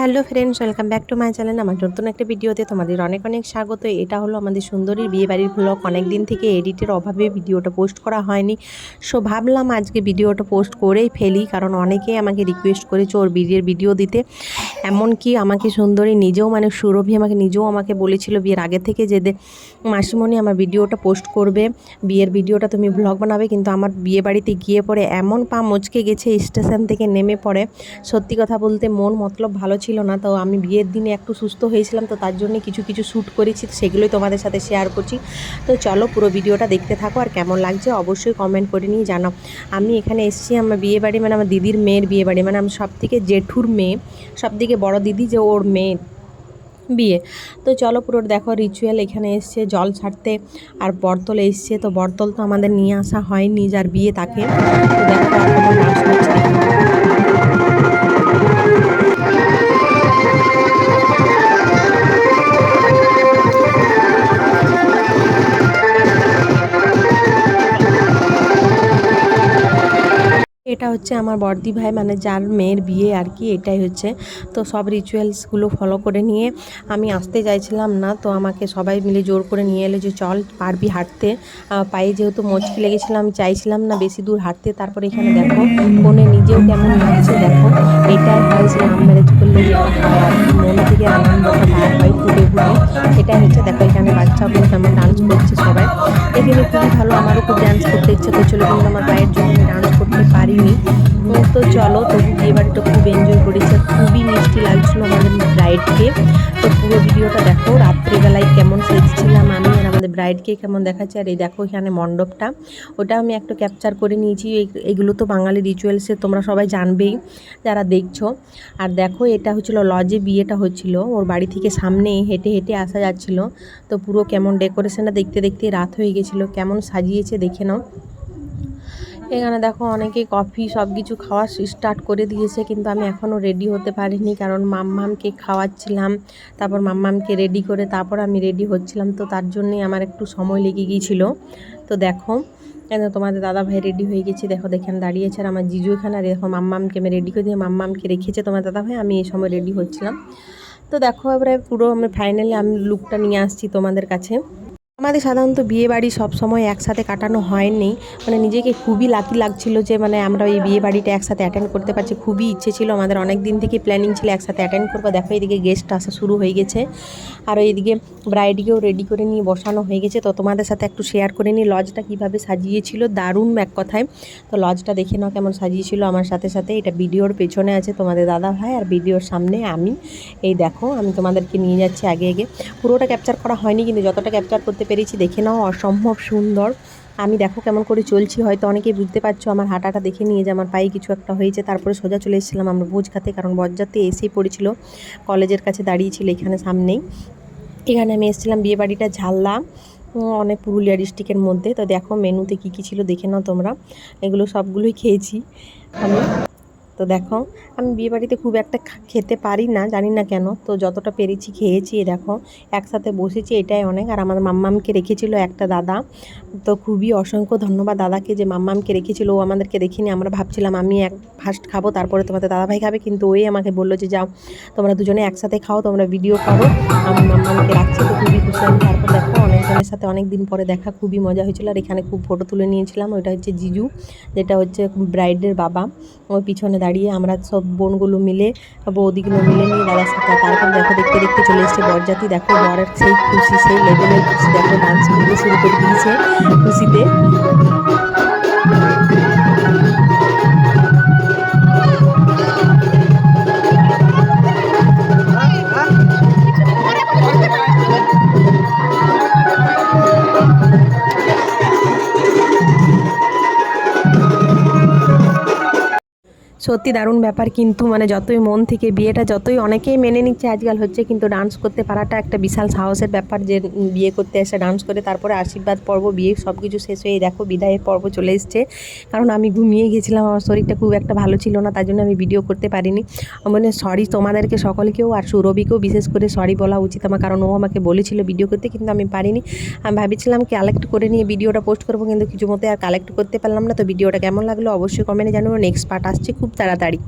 Hello friends, welcome back to my channel. আমার নতুন একটা ভিডিওতে তোমাদের অনেক অনেক স্বাগত। এটা হলো আমাদের সুন্দরীর বিয়ে বাড়ির ব্লগ অনেক দিন থেকে এডিটের অভাবে ভিডিওটা পোস্ট করা হয়নি। সো ভাবলাম আজকে ভিডিওটা পোস্ট করেই ফেলি, কারণ অনেকেই আমাকে রিকোয়েস্ট করেছে ওর বিয়ের ভিডিও দিতে। এমনকি আমাকে সুন্দরী নিজেও মানে সুরভি আমাকে নিজেও আমাকে বলেছিল বিয়ের আগে থেকে যে মাসিমণি আমার ভিডিওটা পোস্ট করবে, বিয়ের ভিডিওটা তুমি ব্লগ বানাবে। কিন্তু আমার বিয়ে বাড়িতে গিয়ে পরে এমন পা মচকে গেছে, স্টেশন থেকে নেমে পড়ে। সত্যি কথা বলতে মন মতলব ভালো ছিল না, তো আমি বিয়ের দিনে একটু সুস্থ হয়েছিলাম, তো তার জন্য কিছু কিছু শ্যুট করেছি সেগুলোই তোমাদের সাথে শেয়ার করছি। তো চলো পুরো ভিডিওটা দেখতে থাকো, আর কেমন লাগছে অবশ্যই কমেন্ট করে নিয়ে জানাও। আমি এখানে এসেছি, আমার বিয়ে বাড়ি মানে আমার দিদির মেয়ের বিয়ে বাড়ি মানে আমি সব থেকে জেঠুর মেয়ে সব থেকে বড়ো দিদি যে ওর মেয়ে বিয়ে। তো চলো পুরো দেখো রিচুয়াল এখানে এসছে, জল ছাড়তে আর বরতল এসছে, তো বরতল তো আমাদের নিয়ে আসা হয়নি যার বিয়ে তাকে। দেখো এটা হচ্ছে আমার বর্দি ভাই মানে যার মেয়ের বিয়ে আর কি, এটাই হচ্ছে। তো সব রিচুয়ালসগুলো ফলো করে নিয়ে আমি আসতে চাইছিলাম না, তো আমাকে সবাই মিলে জোর করে নিয়ে এলো যে চল পারবি হাঁটতে। পায়ে যেহেতু মচকি লেগেছিল আমি চাইছিলাম না বেশি দূর হাঁটতে। তারপরে এখানে দেখো ফোনে নিজেও কেমন লাগছে দেখো। এটাই হয় যে লাভ ম্যারেজ করলে মন থেকে আনন্দটা এটাই হচ্ছে, দেখো এখানে বাচ্চাগুলো কেমন ডান্স করছে সবাই। এখানে খুবই ভালো, আমারও খুব ডান্স করতে ইচ্ছে করছিল, কিন্তু আমার পায়ের জন্য ডান্স পারিনি তো চলো তবু বিয়ে বাড়িটা খুব এনজয় করেছে খুবই মিষ্টি লাগছিল আমাদের ব্রাইডকে তো পুরো ভিডিওটা দেখো, রাত্রিবেলায় কেমন সেজছিলাম আমি আর আমাদের ব্রাইডকে কেমন দেখাচ্ছে। আর এই দেখো এখানে মণ্ডপটা, ওটা আমি একটু ক্যাপচার করে নিয়েছি। এগুলো তো বাঙালি রিচুয়ালসে তোমরা সবাই জানবেই, যারা দেখছ। আর দেখো, এটা হচ্ছিল লজে বিয়েটা হচ্ছিল। ওর বাড়ি থেকে সামনে হেঁটে হেঁটে আসা যাচ্ছিল। তো পুরো কেমন ডেকোরেশনটা দেখতে দেখতে রাত হয়ে গেছিল। কেমন সাজিয়েছে দেখে নাও। এখানে দেখো অনেকে কফি সব কিছু খাওয়া স্টার্ট করে দিয়েছে, কিন্তু আমি এখনও রেডি হতে পারিনি কারণ মাম্মামকে খাওয়াচ্ছিলাম, তারপর মাম্মামকে রেডি করে তারপর আমি রেডি হচ্ছিলাম, তো তার জন্যই আমার একটু সময় লেগে গিয়েছিল। তো দেখো কেন তোমাদের দাদা ভাই রেডি হয়ে গেছে, দেখো দেখেন দাঁড়িয়েছে আর আমার জিজু এখানে, আর দেখো মাম্মামকে আমি রেডি করে দিয়ে মাম্মামকে রেখেছে তোমার দাদা ভাই, আমি এই সময় রেডি হচ্ছিলাম। তো দেখো এবারে পুরো আমি ফাইনালি আমি লুকটা নিয়ে আসছি তোমাদের কাছে। আমাদের সাধারণত বিয়ে বাড়ি সব সময় একসাথে কাটানো হয়নি। মানে নিজেকে খুবই লাকি লাগছিল যে মানে আমরা এই বিয়ে বাড়িটা একসাথে অ্যাটেন্ড করতে পারছি। খুবই ইচ্ছে ছিল, আমাদের অনেক দিন থেকে প্ল্যানিং ছিল একসাথে অ্যাটেন্ড করব। দেখো, এদিকে গেস্ট আসা শুরু হয়ে গেছে। আর এইদিকে ব্রাইডকেও রেডি করে নিয়ে বসানো হয়ে গেছে। তো তোমাদের সাথে একটু শেয়ার করে নিই, লজটা কীভাবে সাজিয়েছিল। দারুণ এক কথায়। তো লজটা দেখে নাও কেমন সাজিয়েছিল। আমার সাথে সাথে এটা ভিডিওর পেছনে আছে তোমাদের দাদা ভাই আর ভিডিওর সামনে আমি। এই দেখো, আমি তোমাদেরকে নিয়ে যাচ্ছি আগে আগে। পুরোটা ক্যাপচার করা হয়নি, কিন্তু যতটা ক্যাপচার করতে পেরেছি দেখে নাও অসম্ভব সুন্দর। আমি দেখো কেমন করে চলছি হয়তো অনেকেই বুঝতে পারছ আমার হাঁটাটা দেখে নিয়ে যে আমার পায়ে কিছু একটা হয়েছে তারপরে সোজা চলে এসেছিলাম আমরা ভোজ খাতে কারণ বরযাত্রী এসেই পড়েছিল কলেজের কাছে দাঁড়িয়েছিল এখানে সামনেই। এখানে আমি এসেছিলাম বিয়ে বাড়িটা ঝাল্লা উম, অনেক পুরুলিয়া ডিস্ট্রিক্টের মধ্যে। তো দেখো মেনুতে কী কী ছিল দেখে নাও তোমরা। এগুলো সবগুলোই খেয়েছি আমি। তো দেখো, আমি বিয়ে বাড়িতে খুব একটা খেতে পারি না, জানি না কেন। তো যতটা পেরেছি খেয়েছি দেখো, একসাথে বসেছি, এটাই অনেক। আর আমার মাম্মামকে রেখেছিল একটা দাদা। তো খুবই অসংখ্য ধন্যবাদ দাদাকে যে মাম্মামকে রেখেছিল। ও আমাদেরকে দেখিনি, আমরা ভাবছিলাম আমি এক ফার্স্ট খাব, তারপরে তোমাদের দাদাভাই খাবে। কিন্তু ওই আমাকে বলল যে, যাও, তোমরা দুজনে একসাথে খাও, তোমরা ভিডিও করো। আমি মাম্মামকে রাখছি, তো খুবই খুশি আমি। তারপর দেখো অনেকজনের সাথে অনেক দিন পরে দেখা, খুবই মজা হয়েছিল। আর এখানে খুব ফটো তুলে নিয়েছিলাম, ওইটা হচ্ছে জিজু, যেটা হচ্ছে ব্রাইডের বাবা। ওই পিছনে দাঁড়িয়ে আমরা সব বোনগুলো মিলে, বৌদিগুলো মিলে নিয়ে দাদার সাথে তারপর দেখো, দেখতে দেখতে চলে এসছে বরজাতি দেখো বরের সেই খুশি, সেই লেভেলের খুশি। দেখো ডান্স করতে শুরু করে দিয়েছে খুশিতে। সত্যি দারুণ ব্যাপার কিন্তু মানে যতই মন থেকে বিয়েটা যতই অনেকেই মেনে নিচ্ছে, আজকাল হচ্ছে কিন্তু ডান্স করতে পারাটা একটা বিশাল সাহসের ব্যাপার যে বিয়ে করতে এসে ডান্স করে, তারপরে আশীর্বাদ পর্ব, বিয়ে সব কিছু শেষ হয়ে দেখো বিদায়ের পর্ব চলে এসছে। কারণ আমি ঘুমিয়ে গেছিলাম, আমার শরীরটা খুব একটা ভালো ছিল না, তার জন্য আমি ভিডিও করতে পারিনি। মানে সরি তোমাদেরকে সকলকেও আর সুরভিকেও বিশেষ করে সরি বলা উচিত আমার, কারণ ও আমাকে বলেছিল ভিডিও করতে, কিন্তু আমি পারিনি। আমি ভাবছিলাম কালেক্ট করে নিয়ে ভিডিওটা পোস্ট করব, কিন্তু কিছু মতে আর কালেক্ট করতে পারলাম না। তো ভিডিওটা কেমন লাগল অবশ্যই কমেন্টে জানাব নেক্সট পার্ট আসছে খুব তাড়াতাড়ি।